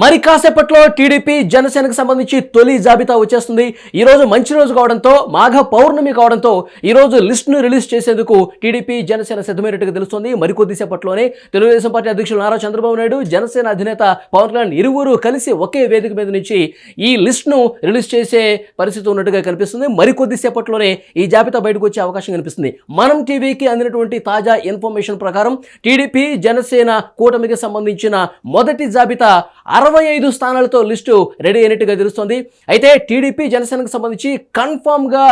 మరి కాసేపట్లో టీడీపీ జనసేనకు సంబంధించి తొలి జాబితా వచ్చేస్తుంది. ఈ రోజు మంచి రోజు కావడంతో మాఘ పౌర్ణమి కావడంతో ఈ రోజు లిస్ట్ను రిలీజ్ చేసేందుకు టీడీపీ జనసేన సిద్ధమైనట్టుగా తెలుస్తుంది. మరికొద్దిసేపట్లోనే తెలుగుదేశం పార్టీ అధ్యక్షులు నారా చంద్రబాబు నాయుడు జనసేన అధినేత పవన్ కళ్యాణ్ ఇరువురు కలిసి ఒకే వేదిక మీద నుంచి ఈ లిస్టును రిలీజ్ చేసే పరిస్థితి ఉన్నట్టుగా కనిపిస్తుంది. మరికొద్దిసేపట్లోనే ఈ జాబితా బయటకు వచ్చే అవకాశం కనిపిస్తుంది. మనం టీవీకి అందినటువంటి తాజా ఇన్ఫర్మేషన్ ప్రకారం టీడీపీ జనసేన కూటమికి సంబంధించిన మొదటి జాబితా అరవై ఐదు స్థానాలతో లిస్టు రెడీ అయినట్టుగా తెలుస్తుంది. అయితే టీడీపీ జనసేనకు సంబంధించి కన్ఫామ్గా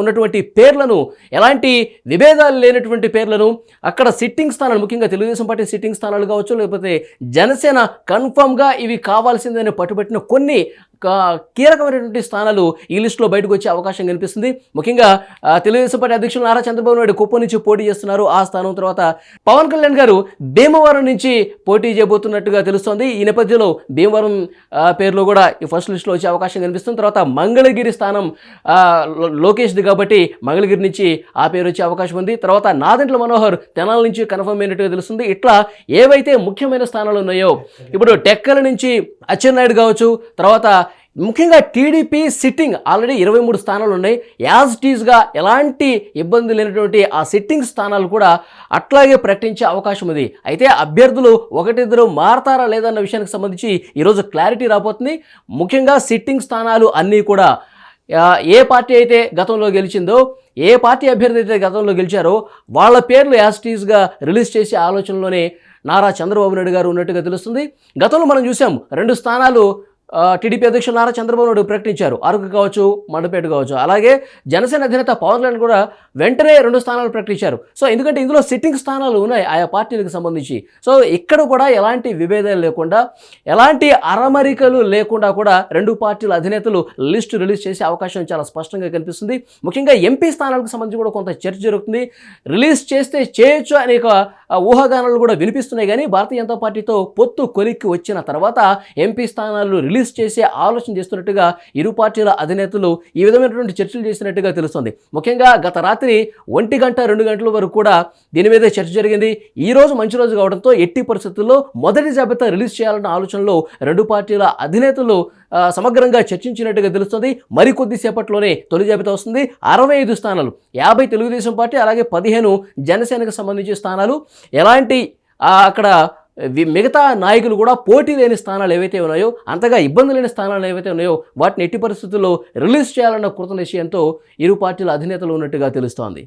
ఉన్నటువంటి పేర్లను ఎలాంటి విభేదాలు లేనటువంటి పేర్లను అక్కడ సిట్టింగ్ స్థానాలు ముఖ్యంగా తెలుగుదేశం పార్టీ సిట్టింగ్ స్థానాలు కావచ్చు లేకపోతే జనసేన కన్ఫామ్గా ఇవి కావాల్సిందని పట్టుబట్టిన కొన్ని కీలకమైనటువంటి స్థానాలు ఈ లిస్టులో బయటకు వచ్చే అవకాశం కనిపిస్తుంది. ముఖ్యంగా తెలుగుదేశం పార్టీ అధ్యక్షులు నారా చంద్రబాబు నాయుడు కుప్పం నుంచి పోటీ చేస్తున్నారు. ఆ స్థానం తర్వాత పవన్ కళ్యాణ్ గారు భీమవరం నుంచి పోటీ చేయబోతున్నట్టుగా తెలుస్తోంది. ఈ నేపథ్యంలో భీమవరం ఆ, పేరులో కూడా ఈ ఫస్ట్ లిస్టులో వచ్చే అవకాశం కనిపిస్తుంది. తర్వాత మంగళగిరి స్థానం లోకేష్ది కాబట్టి మంగళగిరి నుంచి ఆ పేరు వచ్చే అవకాశం ఉంది. తర్వాత నాదెంట్ల మనోహర్ తెనాల నుంచి కన్ఫర్మ్ అయినట్టుగా తెలుస్తుంది. ఇట్లా ఏవైతే ముఖ్యమైన స్థానాలు ఉన్నాయో ఇప్పుడు టెక్కల నుంచి అచ్చెన్నాయుడు కావచ్చు తర్వాత ముఖ్యంగా టీడీపీ సిట్టింగ్ ఆల్రెడీ ఇరవై మూడు స్థానాలు ఉన్నాయి. యాజ్ టీజ్గా ఎలాంటి ఇబ్బంది లేనటువంటి ఆ సిట్టింగ్ స్థానాలు కూడా అట్లాగే ప్రకటించే అవకాశం ఉంది. అయితే అభ్యర్థులు ఒకటిద్దరు మారతారా లేదన్న విషయానికి సంబంధించి ఈరోజు క్లారిటీ రాబోతుంది. ముఖ్యంగా సిట్టింగ్ స్థానాలు అన్నీ కూడా ఏ పార్టీ అయితే గతంలో గెలిచిందో ఏ పార్టీ అభ్యర్థి అయితే గతంలో గెలిచారో వాళ్ళ పేర్లు యాజ్ టీజ్గా రిలీజ్ చేసే ఆలోచనలోనే నారా చంద్రబాబు నాయుడు గారు ఉన్నట్టుగా తెలుస్తుంది. గతంలో మనం చూసాం రెండు స్థానాలు టీడీపీ అధ్యక్షులు నారా చంద్రబాబు నాయుడు ప్రకటించారు. అరకు కావచ్చు మండపేట కావచ్చు. అలాగే జనసేన అధినేత పవన్ కళ్యాణ్ కూడా వెంటనే రెండు స్థానాలు ప్రకటించారు. సో ఎందుకంటే ఇందులో సిట్టింగ్ స్థానాలు ఉన్నాయి ఆయా పార్టీలకు సంబంధించి. సో ఇక్కడ కూడా ఎలాంటి విభేదాలు లేకుండా ఎలాంటి అరమరికలు లేకుండా కూడా రెండు పార్టీల అధినేతలు లిస్టు రిలీజ్ చేసే అవకాశం చాలా స్పష్టంగా కనిపిస్తుంది. ముఖ్యంగా ఎంపీ స్థానాలకు సంబంధించి కూడా కొంత చర్చ జరుగుతుంది. రిలీజ్ చేస్తే చేయొచ్చు అనే ఒక ఊహాగానాలు కూడా వినిపిస్తున్నాయి. కానీ భారతీయ జనతా పార్టీతో పొత్తు కొలిక్కి వచ్చిన తర్వాత ఎంపీ స్థానాలు రిలీజ్ చేసే ఆలోచన చేస్తున్నట్టుగా ఇరు పార్టీల అధినేతలు ఈ విధమైనటువంటి చర్చలు చేసినట్టుగా తెలుస్తుంది. ముఖ్యంగా గత రాత్రి ఒంటి గంట రెండు గంటల వరకు కూడా దీని మీద చర్చ జరిగింది. ఈ రోజు మంచి రోజు కావడంతో ఎట్టి పరిస్థితుల్లో మొదటి జాబితా రిలీజ్ చేయాలన్న ఆలోచనలో రెండు పార్టీల అధినేతలు సమగ్రంగా చర్చించినట్టుగా తెలుస్తుంది. మరికొద్ది సేపట్లోనే తొలి జాబితా వస్తుంది. అరవై ఐదు స్థానాలు యాభై తెలుగుదేశం పార్టీ అలాగే పదిహేను జనసేనకు సంబంధించిన స్థానాలు. ఎలాంటి అక్కడ మిగతా నాయకులు కూడా పోటీ లేని స్థానాలు ఏవైతే ఉన్నాయో అంతగా ఇబ్బంది లేని స్థానాలు ఏవైతే ఉన్నాయో వాటిని ఎట్టి పరిస్థితుల్లో రిలీజ్ చేయాలన్న కృత నిశ్చయంతో ఇరు పార్టీల అధినేతలు ఉన్నట్టుగా తెలుస్తోంది.